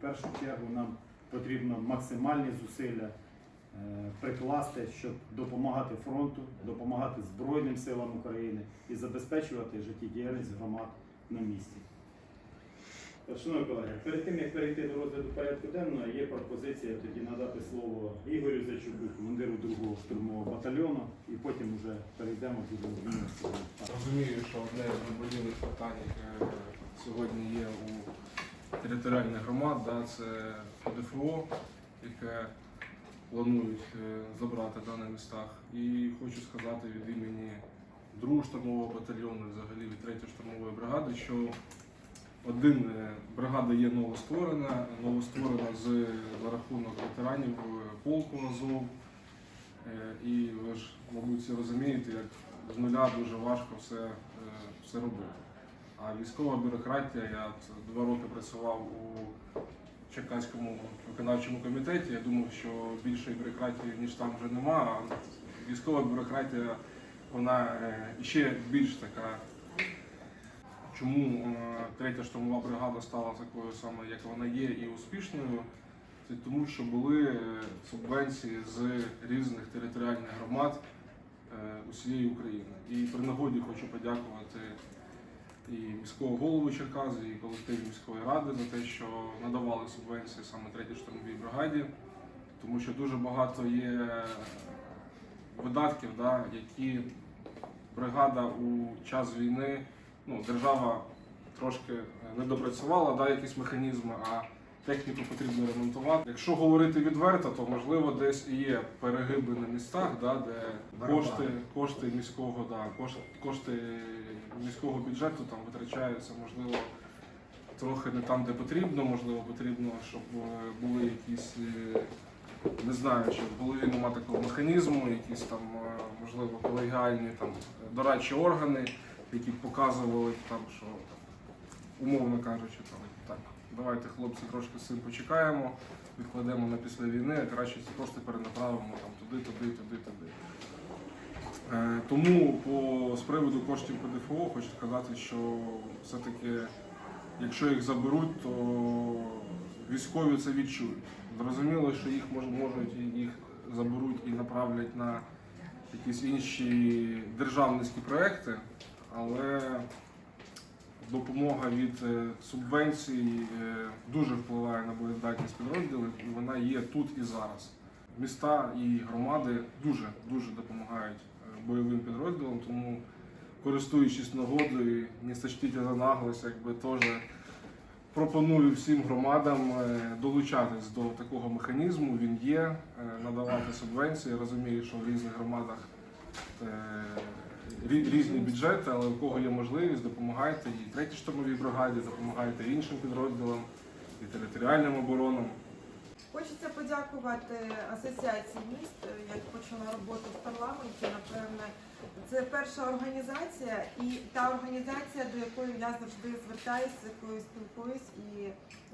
першу чергу нам потрібно максимальні зусилля е, прикласти, щоб допомагати фронту, допомагати Збройним силам України і забезпечувати життєдіяльність громад на місці. Шановні колеги, перед тим як перейти до розгляду порядку денного, є пропозиція тоді надати слово Ігорю Зачуку, командиру другого штурмового батальйону, і потім вже перейдемо до. Розумію, що одне з наболілих питань, яке сьогодні є у територіальних громад, да, це ПДФО, яке планують е, забрати да, на містах. І хочу сказати від імені другого штурмового батальйону, взагалі від третьої штурмової бригади, що один е, бригада є новостворена, новостворена з за рахунок ветеранів е, полку Азов. Е, І ви ж, мабуть, всі розумієте, як з нуля дуже важко все, е, все робити. А військова бюрократія, я два роки працював у Черкаському виконавчому комітеті. Я думав, що більшої бюрократії, ніж там вже нема. А військова бюрократія, вона е, ще більш така. Чому е, третя штурмова бригада стала такою самою, як вона є, і успішною? Це тому, що були е, субвенції з різних територіальних громад усієї України. І при нагоді хочу подякувати і міського голову Черкас, і колективі міської ради за те, що надавали субвенції саме третій штурмовій бригаді, тому що дуже багато є видатків, да, які бригада у час війни, ну, держава трошки не допрацювала, да, якісь механізми, а техніку потрібно ремонтувати. Якщо говорити відверто, то можливо десь і є перегиби на містах, да, де кошти, кошти міського, да, кошти, кошти міського бюджету там витрачаються, можливо, трохи не там, де потрібно, можливо, потрібно, щоб е, були якісь. е, Не знаю, чи в голові нема такого механізму, якісь там, е, можливо, колегіальні там дорадчі органи, які показували там, що умовно кажучи, там так, давайте хлопці трошки з цим почекаємо, відкладемо на після війни, а краще кошти перенаправимо там туди, туди, туди, туди. Е, Тому по з приводу коштів ПДФО хочу сказати, що все-таки, якщо їх заберуть, то військові це відчують. Зрозуміло, що їх мож, можуть їх заберуть і направлять на якісь інші державницькі проекти, але допомога від е, субвенцій е, дуже впливає на боєздатність підрозділів, і вона є тут і зараз. Міста і громади дуже дуже допомагають бойовим підрозділам, тому користуючись нагодою, не сочтіть за наглость, якби теж пропоную всім громадам е, долучатись до такого механізму. Він є, е, надавати субвенції. Я Розумію, що в різних громадах е, різні бюджети, але у кого є можливість, допомагайте і третій штурмовій бригаді, допомагайте іншим підрозділам і територіальним оборонам. Хочеться подякувати Асоціації міст. Я почала роботу в парламенті. Напевне, це перша організація і та організація, до якої я завжди звертаюся, з якою спілкуюсь і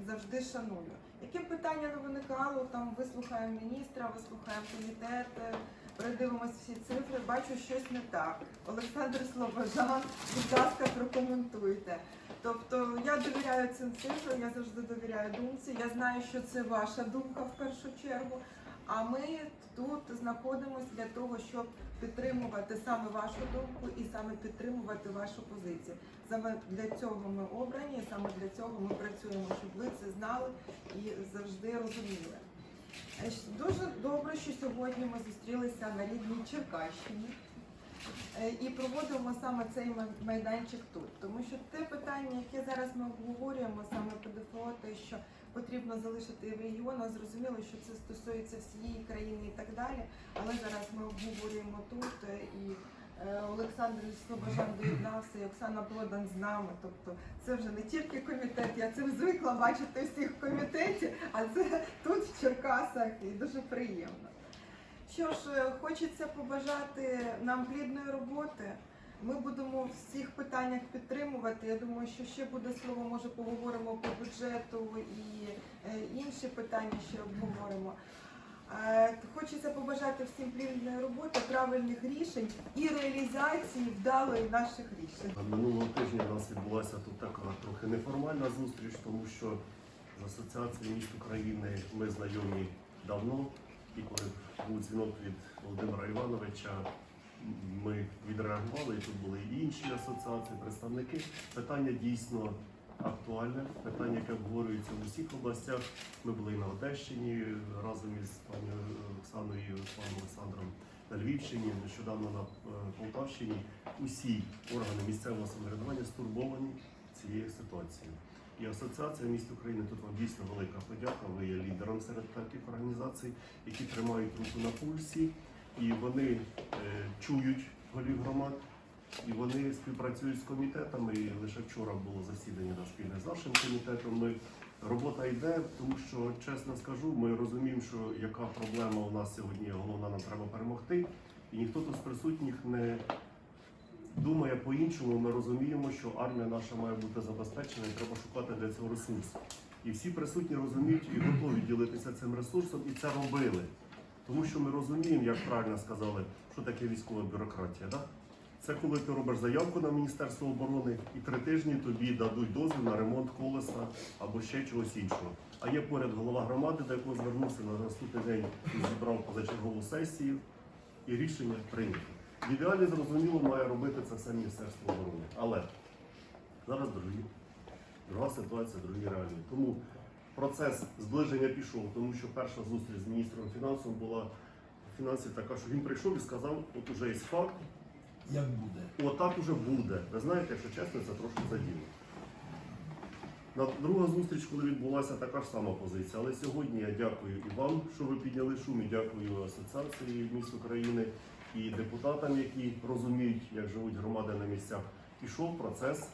завжди шаную. Яке питання не виникало, там вислухаємо міністра, вислухаємо комітет, е, передивимось всі цифри, бачу щось не так. Олександр Слобожан, будь ласка, прокоментуйте. Тобто я довіряю цим цифрам, я завжди довіряю думці. Я знаю, що це ваша думка в першу чергу. А ми тут знаходимося для того, щоб підтримувати саме вашу думку і саме підтримувати вашу позицію. Саме для цього ми обрані, саме для цього ми працюємо, щоб ви це знали і завжди розуміли. Е, Дуже добре, що сьогодні ми зустрілися на рідній Черкащині. Е, І проводимо саме цей майданчик тут, тому що те питання, яке зараз ми обговорюємо, саме ПДФО, те, що потрібно залишити в регіонах, зрозуміло, що це стосується всієї країни і так далі. Але зараз ми обговорюємо тут е, і е, Олександр Слобожан доєднався, і Оксана Продан з нами. Тобто це вже не тільки комітет, я цим звикла бачити всіх в комітеті, а це тут в Черкасах і дуже приємно. Що ж, е, хочеться побажати нам плідної роботи. Ми будемо в всіх питаннях підтримувати. Я думаю, що ще буде слово, може поговоримо по бюджету і е, інші питання ще обговоримо. Е, Хочеться побажати всім плідної роботи, правильних рішень і реалізації вдалої наших рішень. Минулого тижня у нас відбулася тут така трохи неформальна зустріч, тому що З Асоціацією міст України ми знайомі давно. І коли був дзвінок від Володимира Івановича, ми відреагували. І тут були і інші асоціації, представники. Питання дійсно актуальне, питання, яке обговорюється в усіх областях. Ми були і на Одещині разом із пані Оксаною і паном Олександром на Львівщині, нещодавно на е, Полтавщині. Усі органи місцевого самоврядування стурбовані цією ситуацією. І Асоціація міст України тут вам дійсно велика подяка. Ви є лідером серед таких організацій, які тримають руку на пульсі, і вони е, чують голів громад, і вони співпрацюють з комітетами. І лише вчора було засідання на спільне з нашим комітетом. Ми робота йде, тому що чесно скажу, ми розуміємо, що яка проблема у нас сьогодні головна, нам треба перемогти. І ніхто тут з присутніх не думає по-іншому. Ми розуміємо, що армія наша має бути забезпечена і треба шукати для цього ресурс. І всі присутні розуміють і готові ділитися цим ресурсом, і це робили. Тому що ми розуміємо, як правильно сказали, що таке військова бюрократія. Да? Це коли ти робиш заявку на Міністерство оборони і три тижні тобі дадуть дозвіл на ремонт колеса або ще чогось іншого. А є поряд голова громади, до якого звернувся на наступний день і зібрав позачергову сесію, і рішення прийнято. В ідеалі зрозуміло має робити це все Міністерство оборони. Але зараз другі, друга ситуація, другі реалії. Тому процес зближення пішов, тому що перша зустріч з міністром фінансів була фінансів така, що він прийшов і сказав, от уже є факт, Як буде? Отак уже буде. Ви знаєте, якщо чесно, це трошки заділо. На друга зустріч, коли відбулася така ж сама позиція. Але сьогодні я дякую і вам, що ви підняли шум, і дякую Асоціації міст України і депутатам, які розуміють, як живуть громади на місцях. Пішов процес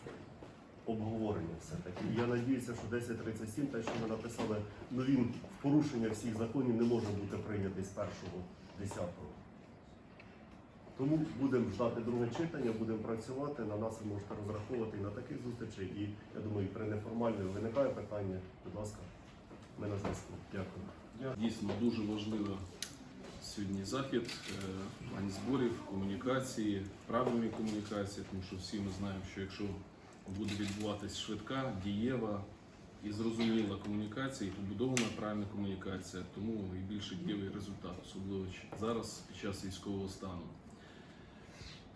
обговорення все-таки. Я надіюся, що 1037, те, що ви написали, ну він в порушення всіх законів не може бути прийнятий з першого десятого. Тому будемо ждати друге читання, будемо працювати. На нас ви можете розраховувати і на таких зустрічей. І я думаю, при неформальній виникає питання. Будь ласка, ми на зв'язку. Дякую. Дійсно дуже важливо сьогодні захід, е, в плані зборів, комунікації, правильної комунікації, тому що всі ми знаємо, що якщо буде відбуватись швидка, дієва і зрозуміла комунікація, і побудована правильна комунікація, тому і більше дієвий результат, особливо зараз під час військового стану.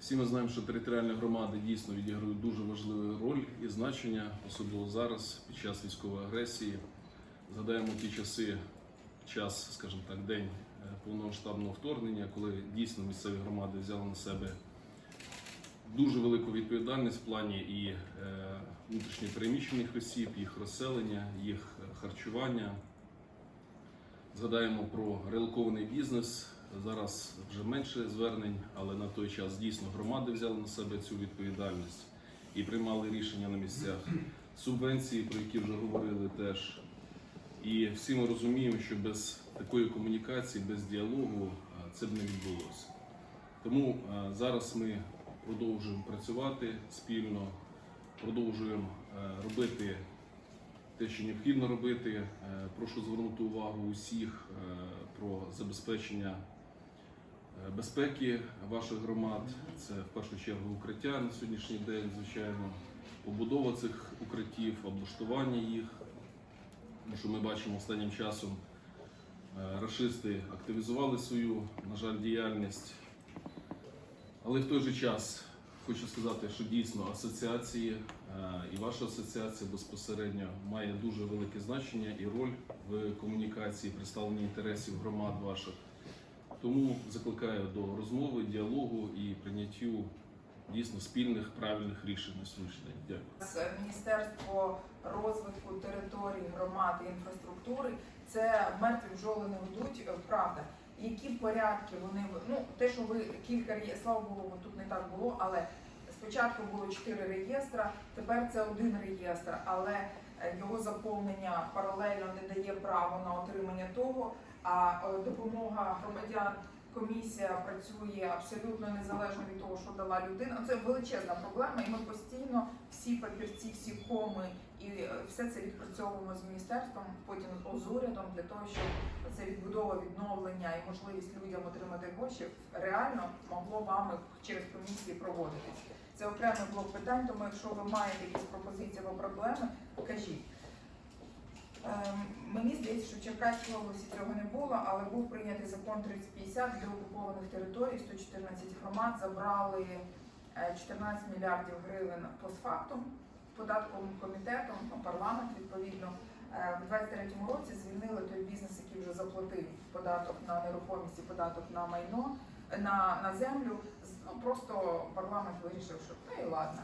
Всі ми знаємо, що територіальні громади дійсно відіграють дуже важливу роль і значення, особливо зараз, під час військової агресії. Згадаємо ті часи, час, скажімо так, день повномасштабного вторгнення, коли дійсно місцеві громади взяли на себе дуже велику відповідальність в плані і е, внутрішньо переміщених осіб, їх розселення, їх е, харчування. Згадаємо про релокований бізнес. Зараз вже менше звернень, але на той час дійсно громади взяли на себе цю відповідальність і приймали рішення на місцях. Субвенції, про які вже говорили, теж. І всі ми розуміємо, що без такої комунікації, без діалогу це б не відбулося. Тому зараз ми продовжуємо працювати спільно, продовжуємо робити те, що необхідно робити. Е, Прошу звернути увагу усіх е, про забезпечення е, безпеки ваших громад. Це в першу чергу укриття на сьогоднішній день, звичайно, побудова цих укриттів, облаштування їх. Тому що ми бачимо останнім часом рашисти активізували свою, на жаль, діяльність. Але в той же час хочу сказати, що дійсно асоціації е, і ваша асоціація безпосередньо має дуже велике значення і роль в комунікації, представленні інтересів громад ваших. Тому закликаю до розмови, діалогу і прийняттю дійсно спільних правильних рішень на сьогоднішній день. Дякую. Міністерство розвитку територій, громад і інфраструктури це мертві бджоли не ведуть, е, правда. Які порядки вони ну те, що ви кілька реєстрів, слава Богу, тут не так було, але спочатку було чотири реєстра, тепер це один реєстр, але е, його заповнення паралельно не дає право на отримання того. А е, допомога громадян комісія працює абсолютно незалежно від того, що дала людина. Це величезна проблема, і ми постійно всі папірці, всі коми і е, все це відпрацьовуємо з міністерством, потім з урядом для того, щоб це відбудова, відновлення і можливість людям отримати гроші реально могло вами через комісії проводитись. Це окремий блок питань, тому якщо ви маєте якісь пропозиції або проблеми, кажіть. Ем, Мені здається, що в Черкаській області цього не було, але був прийнятий закон 3050 для окупованих територій. 114 громад забрали е, 14 мільярдів гривень постфактум податковим комітетом, парламент відповідно. Е, В 23-му році звільнили той бізнес, який вже заплатив податок на нерухомість і податок на майно на, на землю. Ну просто парламент вирішив, що та і ладно.